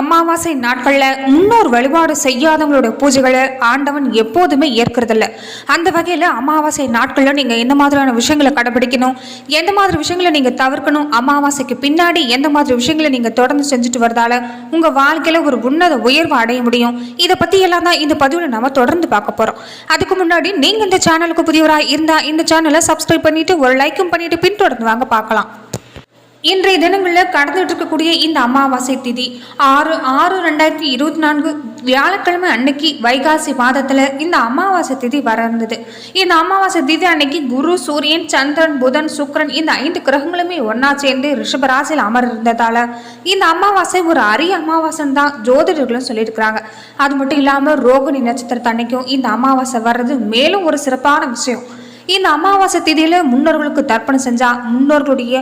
அமாவாசை நாட்களில் முன்னோர் வழிபாடு செய்யாதவங்களோட பூஜைகளை ஆண்டவன் எப்போதுமே ஏற்கிறதில்ல. அந்த வகையில் அமாவாசை நாட்களில் நீங்கள் எந்த மாதிரியான விஷயங்களை கடைபிடிக்கணும் எந்த மாதிரி விஷயங்களை நீங்கள் தவிர்க்கணும் அமாவாசைக்கு பின்னாடி எந்த மாதிரி விஷயங்களை நீங்கள் தொடர்ந்து செஞ்சுட்டு வரதால உங்கள் வாழ்க்கையில் ஒரு உன்னத உயர்வு அடைய முடியும். இதை பற்றி எல்லாம் தான் இந்த பதிவில் நம்ம தொடர்ந்து பார்க்க போகிறோம் அதுக்கு முன்னாடி நீங்கள் இந்த சேனலுக்கு புதியவராக இருந்தால் இந்த சேனலை சப்ஸ்கிரைப் பண்ணிவிட்டு ஒரு லைக்கும் பண்ணிவிட்டு பின்தொடர்ந்து வாங்க பார்க்கலாம். இன்றைய தினங்களில் கடந்துட்டு இருக்கக்கூடிய இந்த அமாவாசை திதி. ஆறு ஆறு ரெண்டாயிரத்தி இருபத்தி நான்கு வியாழக்கிழமை அன்னைக்கு வைகாசி மாதத்தில் இந்த அமாவாசை திதி வர இருந்தது. இந்த அமாவாசை திதி அன்னைக்கு குரு சூரியன் சந்திரன் புதன் சுக்கிரன் இந்த ஐந்து கிரகங்களுமே ஒன்றா சேர்ந்து ரிஷபராசியில் அமர் இருந்ததால இந்த அமாவாசை ஒரு அரிய அமாவாசைன்னு தான் ஜோதிடர்களும் சொல்லியிருக்கிறாங்க. அது மட்டும் இல்லாமல் ரோகிணி நட்சத்திரத்தன்னைக்கும் இந்த அமாவாசை வர்றது மேலும் ஒரு சிறப்பான விஷயம். இந்த அமாவாசை திதியில முன்னோர்களுக்கு தர்ப்பணம் செஞ்சா முன்னோர்களுடைய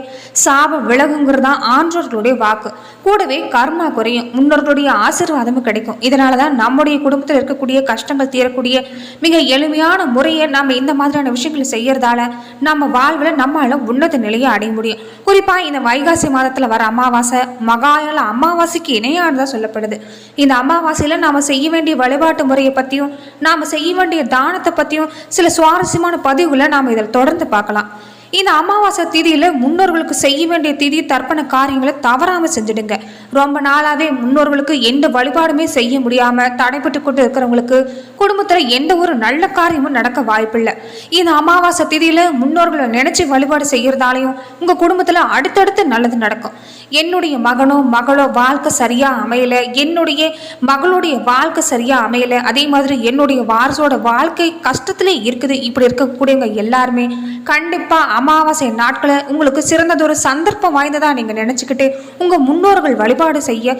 சாப விலகுங்கிறது தான் ஆன்றோர்களுடைய வாக்கு. கூடவே கர்மா குறையும். முன்னோர்களுடைய ஆசீர்வாதமும் கிடைக்கும். இதனால தான் நம்முடைய குடும்பத்தில் இருக்கக்கூடிய கஷ்டங்கள் தீரக்கூடிய மிக எளிமையான முறையை நம்ம இந்த மாதிரியான விஷயங்களை செய்யறதால நம்ம வாழ்வில் நம்மளால உன்னத நிலையை அடைய முடியும். குறிப்பாக இந்த வைகாசி மாதத்தில் வர அமாவாசை மகாயால அமாவாசைக்கு இணையானதாக சொல்லப்படுது. இந்த அமாவாசையில் நாம் செய்ய வேண்டிய வழிபாட்டு முறையை பற்றியும் நாம் செய்ய வேண்டிய தானத்தை பற்றியும் சில சுவாரஸ்யமான பதிவு பதிவில் நாம இதில் தொடர்ந்து பார்க்கலாம். இந்த அமாவாசை திதியில் முன்னோர்களுக்கு செய்ய வேண்டிய திதி தர்ப்பண காரியங்களை தவறாமல் செஞ்சுடுங்க. ரொம்ப நாளாவே முன்னோர்களுக்கு எந்த வழிபாடுமே செய்ய முடியாம தடைப்பட்டு கொண்டு இருக்கிறவங்களுக்கு குடும்ப குடும்பத்துல எந்த ஒரு நல்ல காரியமும் நடக்க வாய்ப்பில்லை. இந்த அமாவாசை திதியில முன்னோர்களை நினைச்சு வழிபாடு செய்யறதாலையும் உங்க குடும்பத்துல அடுத்தடுத்து நல்லது நடக்கும். என்னுடைய மகனோ மகளோ வாழ்க்கை சரியா அமையல என்னுடைய மகளுடைய வாழ்க்கை சரியா அமையல அதே மாதிரி என்னுடைய வாரசோட வாழ்க்கை கஷ்டத்திலே இருக்குது இப்படி இருக்கக்கூடியவங்க எல்லாருமே கண்டிப்பா அமாவாசை நாட்களை உங்களுக்கு சிறந்ததொரு சந்தர்ப்பம் வாய்ந்ததா நீங்க நினைச்சுக்கிட்டு உங்க முன்னோர்கள் வழிபாடு செய்ய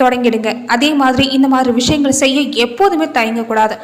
தொடங்கிடுங்க. அதே மாதிரி இந்த மாதிரி விஷயங்கள் செய்ய எப்போதுமே தயங்கக்கூடாது.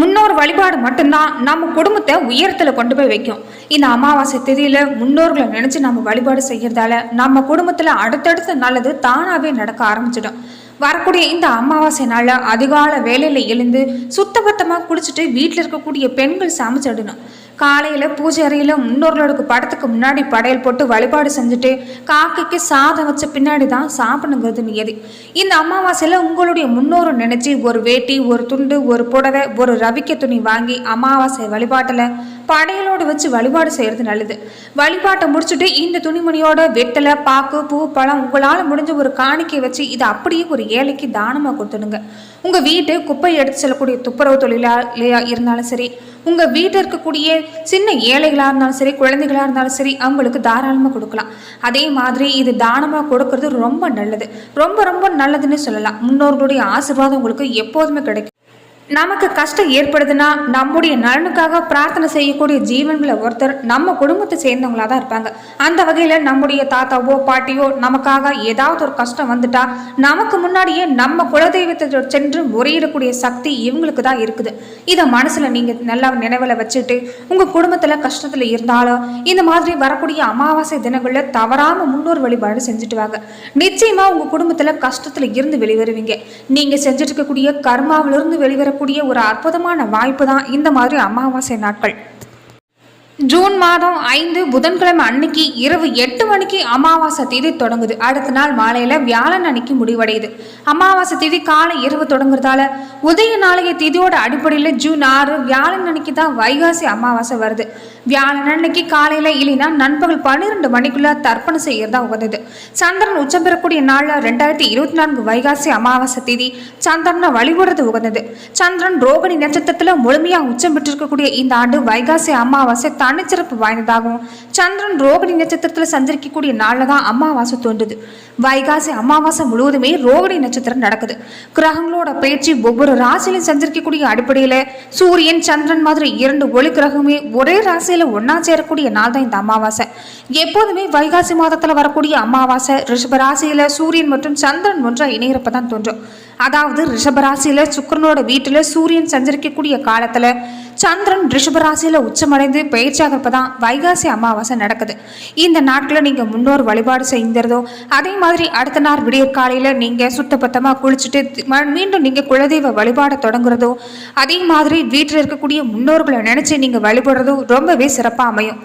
முன்னோர் வழிபாடு மட்டும்தான் நம்ம குடும்பத்தை உயரத்தில் கொண்டு போய் வைக்கும். இந்த அமாவாசை திதியில் முன்னோர்களை நினச்சி நம்ம வழிபாடு செய்யறதால நம்ம குடும்பத்தில் அடுத்தடுத்த நல்லது தானாகவே நடக்க ஆரம்பிச்சிடும். வரக்கூடிய இந்த அமாவாசை நாளில் அதிகால வேலையில் எழுந்து சுத்தபத்தமாக குளிச்சுட்டு வீட்டில் இருக்கக்கூடிய பெண்கள் சமைச்சிடணும் காலையில் பூஜை அறையில் முன்னோர்களோட படத்துக்கு முன்னாடி படையல் போட்டு வழிபாடு செஞ்சுட்டு காக்கைக்கு சாதம் வச்ச பின்னாடி தான் சாப்பிடுங்கிறது நியதி. இந்த அமாவாசையில் உங்களுடைய முன்னோரை நினச்சி ஒரு வேட்டி ஒரு துண்டு ஒரு புடவை ஒரு ரவிக்க துணி வாங்கி அமாவாசை வழிபாட்டில் படையலோடு வச்சு வழிபாடு செய்கிறது நல்லது. வழிபாட்டை முடிச்சுட்டு இந்த துணிமணியோட வெட்டலை பாக்கு பூ பழம் உங்களால் முடிஞ்ச ஒரு காணிக்கை வச்சு இதை அப்படியே ஒரு ஏழைக்கு தானமாக கொடுத்துடுங்க. உங்கள் வீட்டு குப்பை எடுத்து செல்லக்கூடிய துப்புரவு தொழிலாளியாக இருந்தாலும் சரி உங்கள் வீட்டில் இருக்கக்கூடிய சின்ன ஏழைகளாக இருந்தாலும் சரி குழந்தைகளாக இருந்தாலும் சரி அவங்களுக்கு தாராளமாக கொடுக்கலாம். அதே மாதிரி இது தானமாக கொடுக்கறது ரொம்ப நல்லது. ரொம்ப ரொம்ப நல்லதுன்னு சொல்லலாம். முன்னோர்களுடைய ஆசீர்வாதம் உங்களுக்கு எப்போதுமே கிடைக்கும். நமக்கு கஷ்டம் ஏற்படுதுன்னா நம்முடைய நலனுக்காக பிரார்த்தனை செய்யக்கூடிய ஜீவன்களை ஒருத்தர் நம்ம குடும்பத்தை சேர்ந்தவங்களா தான் இருப்பாங்க. அந்த வகையில் நம்முடைய தாத்தாவோ பாட்டியோ நமக்காக ஏதாவது ஒரு கஷ்டம் வந்துட்டா நமக்கு முன்னாடியே நம்ம குலதெய்வத்தை சென்று முறையிடக்கூடிய சக்தி இவங்களுக்கு தான் இருக்குது. இதை மனசில் நீங்கள் நல்லா நினைவில் வச்சுட்டு உங்கள் குடும்பத்தில் கஷ்டத்தில் இருந்தாலும் இந்த மாதிரி வரக்கூடிய அமாவாசை தினங்களில் தவறாமல் முன்னோர் வழிபாடு செஞ்சுட்டு வாங்க. நிச்சயமாக உங்கள் குடும்பத்தில் கஷ்டத்தில் இருந்து வெளிவருவீங்க. நீங்கள் செஞ்சுட்டு இருக்கக்கூடிய கர்மாவிலிருந்து வெளிவரக்கூடிய ஒரு அற்புதமான வாய்ப்பு தான் இந்த மாதிரி அமாவாசை நாட்கள். ஜூன் மாதம் ஐந்து புதன்கிழமை அன்னைக்கு இரவு எட்டு மணிக்கு அமாவாசை தேதி தொடங்குது. அடுத்த நாள் மாலையில வியாழன் அன்னைக்கு முடிவடையுது. அமாவாசை தேதி காலை இரவு தொடங்குறதால உதய நாளைய தேதியோட அடிப்படையில் ஜூன் ஆறு வியாழன் அன்னைக்கு தான் வைகாசி அமாவாசை வருது. வியாழன் அன்னைக்கு காலையில இல்லைன்னா நண்பகல் பன்னிரெண்டு மணிக்குள்ள தர்ப்பணம் செய்யறதா உகந்தது. சந்திரன் உச்சம் பெறக்கூடிய நாள்ல ரெண்டாயிரத்தி இருபத்தி நான்கு வைகாசி அமாவாசை தேதி சந்திரனை வழிபடுறது உகந்தது. சந்திரன் ரோகிணி நட்சத்திரத்துல முழுமையா உச்சம் பெற்றிருக்கக்கூடிய இந்த ஆண்டு வைகாசி அமாவாசை தனிச்சிறப்பு வாய்ந்ததாகவும் சந்திரன் ரோகிணி நட்சத்திரத்தில் சஞ்சரிக்கக்கூடிய நாளில் தான் அமாவாசை தோன்றுது. வைகாசி அமாவாசை முழுவதுமே ரோகிணி நட்சத்திரம் நடக்குது. கிரகங்களோட பயிற்சி ஒவ்வொரு ராசியிலும் சஞ்சரிக்கக்கூடிய அடிப்படையில் சூரியன் சந்திரன் மாதிரி இரண்டு ஒளி கிரகமே ஒரே ராசி ராசியில் ஒன்றா சேரக்கூடிய நாள் தான் இந்த அமாவாசை. எப்போதுமே வைகாசி மாதத்தில் வரக்கூடிய அமாவாசை ரிஷப ராசியில் சூரியன் மற்றும் சந்திரன் ஒன்றா இணையிறப்ப தான் தோன்றும். அதாவது ரிஷபராசியில சுக்கரனோட வீட்டுல சூரியன் சஞ்சரிக்கக்கூடிய காலத்துல சந்திரன் ரிஷபராசியில உச்சமடைந்து பயிற்சியாக தான் வைகாசி அமாவாசை நடக்குது. இந்த நாட்களில் நீங்க முன்னோர் வழிபாடு செய்கிறதோ அதே மாதிரி அடுத்த நாள் விடியற் காலையில நீங்க சுத்தபத்தமா குளிச்சுட்டு மீண்டும் நீங்க குலதெய்வ வழிபாட தொடங்குறதோ அதே மாதிரி வீட்டில் இருக்கக்கூடிய முன்னோர்களை நினைச்சு நீங்க வழிபடுறதோ ரொம்பவே சிறப்பாக அமையும்.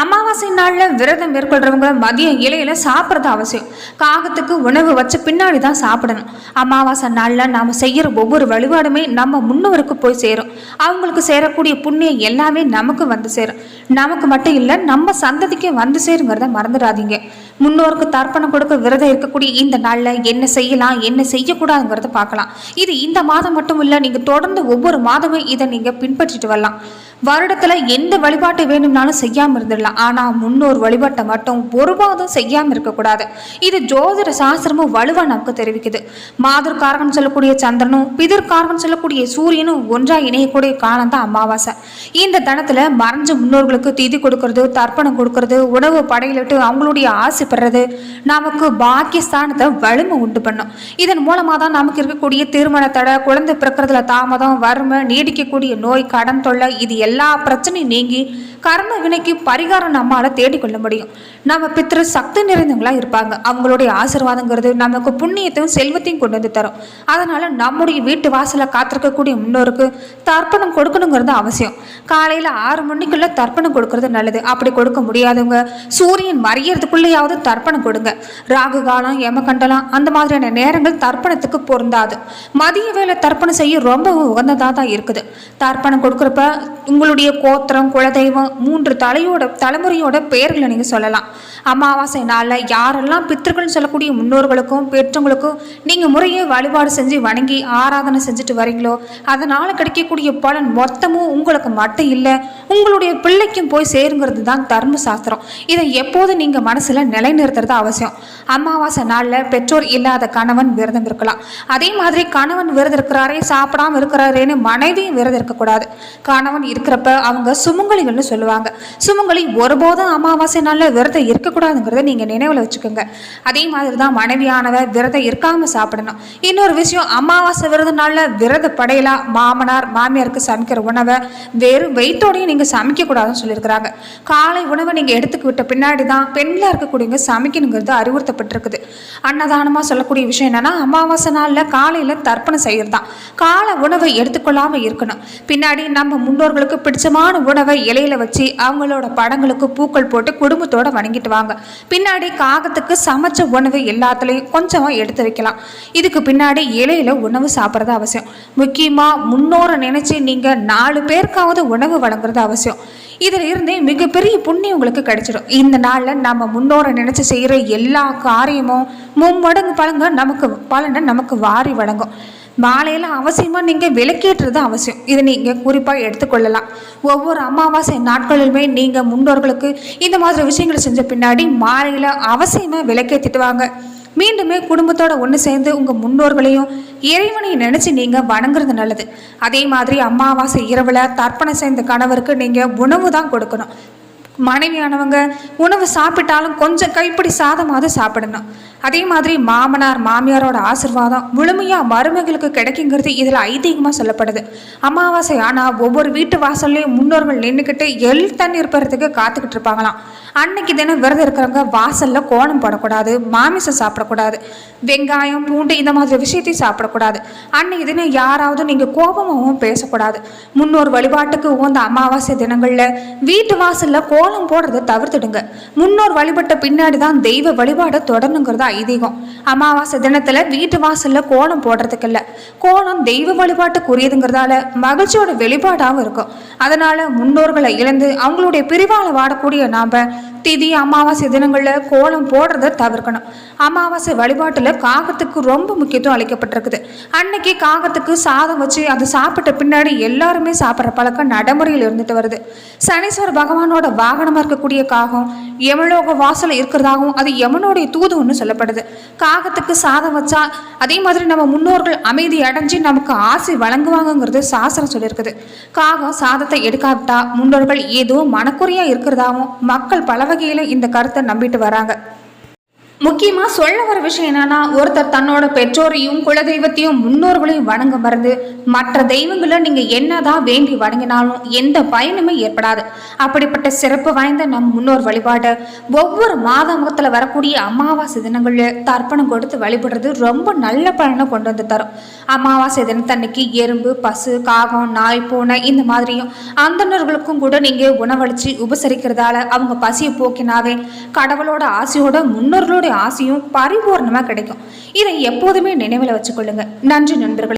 அமாவாசை நாளில் விரதம் மேற்கொள்கிறவங்க மதிய இலையில சாப்பிட்றது அவசியம். காகத்துக்கு உணவு வச்ச பின்னாடி தான் சாப்பிடணும். அமாவாசை நாளில் நாம் செய்கிற ஒவ்வொரு வழிபாடுமே நம்ம முன்னோருக்கு போய் சேரும். அவங்களுக்கு சேரக்கூடிய புண்ணியம் எல்லாமே நமக்கு வந்து சேரும். நமக்கு மட்டும் இல்லை நம்ம சந்ததிக்கு வந்து சேருங்கிறத மறந்துடாதீங்க. முன்னோருக்கு தர்ப்பணம் கொடுக்க விரதம் இருக்கக்கூடிய இந்த நாளில் என்ன செய்யலாம் என்ன செய்யக்கூடாதுங்கிறத பார்க்கலாம். இது இந்த மாதம் மட்டும் இல்லை நீங்கள் தொடர்ந்து ஒவ்வொரு மாதமும் இதை நீங்கள் பின்பற்றிட்டு வரலாம். வருடத்தில் எந்த வழிபாட்டை வேணும்னாலும் செய்யாமல் இருந்துடலாம். ஆனால் முன்னோர் வழிபாட்டை மட்டும் ஒருபோதும் செய்யாமல் இருக்கக்கூடாது. இது ஜோதிட சாஸ்திரமும் வலுவாக நமக்கு தெரிவிக்குது. மாதிர்காரகன் சொல்லக்கூடிய சந்திரனும் பிதிர்காரகன் சொல்லக்கூடிய சூரியனும் ஒன்றாக இணையக்கூடிய காலம் தான் அமாவாசை. இந்த தனத்தில் மறைஞ்ச முன்னோர்களுக்கு திதி கொடுக்கறது தர்ப்பணம் கொடுக்கறது உணவு படையிலிட்டு அவங்களுடைய ஆசை ஆசைப்படுறது நமக்கு பாக்கியஸ்தானத்தை வலிமை உண்டு பண்ணும். இதன் மூலமாக தான் நமக்கு இருக்கக்கூடிய திருமண தடை குழந்தை பிறக்கிறதுல தாமதம் வறுமை நீடிக்கக்கூடிய நோய் கடன் தொல்லை இது எல்லா பிரச்சனையும் நீங்கி கர்ம வினைக்கு பரிகாரம் நம்மளால் தேடிக்கொள்ள முடியும். நம்ம பித்திரு சக்தி நிறைந்தவங்களா இருப்பாங்க. அவங்களுடைய ஆசீர்வாதங்கிறது நமக்கு புண்ணியத்தையும் செல்வத்தையும் கொண்டு வந்து தரும். அதனால நம்முடைய வீட்டு வாசலில் காத்திருக்கக்கூடிய முன்னோருக்கு தர்ப்பணம் கொடுக்கணுங்கிறது அவசியம். காலையில் ஆறு மணிக்குள்ள தர்ப்பணம் கொடுக்கறது நல்லது. அப்படி கொடுக்க முடியாதவங்க சூரியன் மறையறதுக்குள்ளேயாவது தர்ப்பணம் கொடுங்க. ராகு காலம் யமகண்டலம் அந்த மாதிரியான நேரங்கள் தர்ப்பணத்துக்கு பொருந்தாது. மதிய வேலை தர்ப்பணம் செய்ய ரொம்பவும் உகந்ததாக தான் இருக்குது. தர்ப்பணம் கொடுக்குறப்ப உங்களுடைய கோத்திரம் குலதெய்வம் மூன்று தலையோட தலைமுறையோட பெயர்களை நீங்கள் சொல்லலாம். அமாவாசை நாளில் யாரெல்லாம் பித்திருக்கள்னு சொல்லக்கூடிய முன்னோர்களுக்கும் பெற்றவங்களுக்கும் நீங்கள் முறையே வழிபாடு செஞ்சு வணங்கி ஆராதனை செஞ்சுட்டு வரீங்களோ அதனால் கிடைக்கக்கூடிய பலன் மொத்தமும் உங்களுக்கு மட்டும் இல்லை உங்களுடைய பிள்ளைக்கும் போய் சேருங்கிறது தான் தர்ம சாஸ்திரம். இதை எப்போது நீங்கள் மனசில் நிலைநிறுத்துறது அவசியம். அமாவாசை நாளில் பெற்றோர் இல்லாத கணவன் விரதம் இருக்கலாம் அதே மாதிரி கணவன் விரதம் இருக்கிறாரே சாப்பிடாம இருக்கிறாரேன்னு மனைவியும் விரதம் இருக்கக்கூடாது கணவன் இருக்கிறப்ப அவங்க சுமங்கலிகள்னு சொல்லுவாங்க. சுமங்கலி ஒருபோதும் அமாவாசை நாளில் விரதம் இருக்கக்கூடாதுங்கிறத நீங்கள் நினைவில் வச்சுக்கோங்க. அதே மாதிரி தான் மனைவியானவ விரதம் இருக்காமல் சாப்பிடணும். இன்னொரு விஷயம் அமாவாசை விரத நாளில் விரத படையலாம் மாமனார் மாமியாருக்கு சமைக்கிற உணவை வெறும் வெயிட்டோடையும் நீங்கள் சமைக்கக்கூடாதுன்னு சொல்லியிருக்கிறாங்க. காலை உணவை நீங்கள் எடுத்துக்கிட்ட பின்னாடி தான் பெண்களாக இருக்கக்கூடியவங்க சமைக்கணுங்கிறது அறிவுறுத்தப்பட்டிருக்குது. அன்னதானமாக சொல்லக்கூடிய விஷயம் என்னென்னா அமாவாசை நாளில் காலையில் தர்ப்பணம் செய்கிறது தான் காலை உணவை எடுத்துக்கொள்ளாமல் இருக்கணும். பின்னாடி நம்ம முன்னோர்களுக்கு பிடிச்சமான உணவை இலையில வச்சு அவங்களோட படங்களுக்கு பூக்கள் போட்டு குடும்பத்தோட வணங்கிட்டு வாங்க. பின்னாடி காகத்துக்கு சமைச்ச உணவு எல்லாத்துலேயும் கொஞ்சமாக எடுத்து வைக்கலாம். இதுக்கு பின்னாடி இலையில் உணவு சாப்பிட்றது அவசியம். முக்கியமாக முன்னோரை நினச்சி நீங்கள் நாலு பேருக்காவது உணவு வழங்குறது அவசியம். இதில் இருந்தே மிகப்பெரிய புண்ணியம் உங்களுக்கு கிடைச்சிடும். இந்த நாளில் நம்ம முன்னோரை நினைச்சு செய்கிற எல்லா காரியமும் மும்மடங்கு பலங்க நமக்கு பலனை நமக்கு வாரி வழங்கும். மாலையில் அவசியமாக நீங்கள் விளக்கேற்றுறது அவசியம். இதை நீங்கள் குறிப்பாக எடுத்துக்கொள்ளலாம். ஒவ்வொரு அமாவாசை நாட்களிலுமே நீங்கள் முன்னோர்களுக்கு இந்த மாதிரி விஷயங்களை செஞ்ச பின்னாடி மாலையில் அவசியமாக விளக்கேற்றிட்டு வாங்க. மீண்டுமே குடும்பத்தோட ஒன்று சேர்ந்து உங்கள் முன்னோர்களையும் இறைவனையும் நினச்சி நீங்கள் வணங்குறது நல்லது. அதே மாதிரி அமாவாசை இரவில் தர்ப்பணம் சேர்ந்த கணவருக்கு நீங்கள் உணவு தான் கொடுக்கணும். மனைவியானவங்க உணவு சாப்பிட்டாலும் கொஞ்சம் கைப்பிடி சாதமாவது சாப்பிடணும். அதே மாதிரி மாமனார் மாமியாரோட ஆசிர்வாதம் முழுமையாக மருமகளுக்கு கிடைக்குங்கிறது இதில் ஐதீகமாக சொல்லப்படுது. அமாவாசை ஆனால் ஒவ்வொரு வீட்டு வாசல்லையும் முன்னோர்கள் நின்றுக்கிட்டு எள் தண்ணீர் பெறத்துக்கு காத்துக்கிட்டு இருப்பாங்களாம். அன்னைக்கு தினம் விரதம் இருக்கிறவங்க வாசலில் கோணம் போடக்கூடாது மாமிசம் சாப்பிடக்கூடாது வெங்காயம் பூண்டு இந்த மாதிரி விஷயத்தையும் சாப்பிடக்கூடாது. அன்னைக்கு தினம் யாராவது நீங்கள் கோபமாகவும் பேசக்கூடாது. முன்னோர் வழிபாட்டுக்கு உகந்த அமாவாசை தினங்களில் வீட்டு வாசலில் கோலம் போடுறதை தவிர்த்துடுங்க. முன்னோர் வழிபட்ட பின்னாடி தான் தெய்வ வழிபாடை தொடரணுங்கிறது ஐதீகம். அமாவாசை தினத்தில் வீட்டு வாசலில் கோலம் போடுறதுக்கு இல்லை. கோலம் தெய்வ வழிபாட்டுக்குரியதுங்கிறதால மகிழ்ச்சியோட வெளிப்பாடாகவும் இருக்கும். அதனால முன்னோர்களை இழந்து அவங்களுடைய பிரிவால் வாடக்கூடிய நாம் திதி அமாவாசை தினங்களில் கோலம் போடுறத தவிர்க்கணும். அமாவாசை வழிபாட்டில் காகத்துக்கு ரொம்ப முக்கியத்துவம் அளிக்கப்பட்டிருக்குது. அன்னைக்கு காகத்துக்கு சாதம் வச்சு அது சாப்பிட்ட பின்னாடி எல்லாருமே சாப்பிட்ற பழக்கம் நடைமுறையில் இருந்துட்டு வருது. சனீஸ்வர பகவானோட வாகனமாக இருக்கக்கூடிய காகம் யமலோக வாசல் இருக்கிறதாகவும் அது யமனுடைய தூதுன்னு சொல்லப்படுது. காகத்துக்கு சாதம் வச்சா அதே மாதிரி நம்ம முன்னோர்கள் அமைதி அடைஞ்சு நமக்கு ஆசை வழங்குவாங்கங்கிறது சாஸ்திரம் சொல்லியிருக்குது. காகம் சாதத்தை எடுக்காவிட்டா முன்னோர்கள் ஏதோ மனக்குறையாக இருக்கிறதாவும் மக்கள் பல வகையில இந்த கருத்தை நம்பிட்டு வராங்க. முக்கியமாக சொல்ல வர விஷயம் என்னன்னா ஒருத்தர் தன்னோட பெற்றோரையும் குலதெய்வத்தையும் முன்னோர்களையும் வணங்க மறந்து மற்ற தெய்வங்களை நீங்கள் என்னதான் வேண்டி வணங்கினாலும் எந்த பயனுமே ஏற்படாது. அப்படிப்பட்ட சிறப்பு வாய்ந்த நம் முன்னோர் வழிபாடு. ஒவ்வொரு மாதத்துல வரக்கூடிய அமாவாசை தினங்களில் தர்ப்பணம் கொடுத்து வழிபடுறது ரொம்ப நல்ல பலனை கொண்டு வந்து தரும். அமாவாசை தினத்தன்னைக்கு எறும்பு பசு காகம் நாய் பூனை இந்த மாதிரியும் அந்தனர்களுக்கும் கூட நீங்கள் உணவளிச்சு உபசரிக்கிறதால அவங்க பசியை போக்கினாவே கடவுளோட ஆசையோட முன்னோர்களோட ஆசையும் பரிபூர்ணமாக கிடைக்கும். இதை எப்போதுமே நினைவில் வச்சுக்கொள்ளுங்க. நன்றி நண்பர்களே.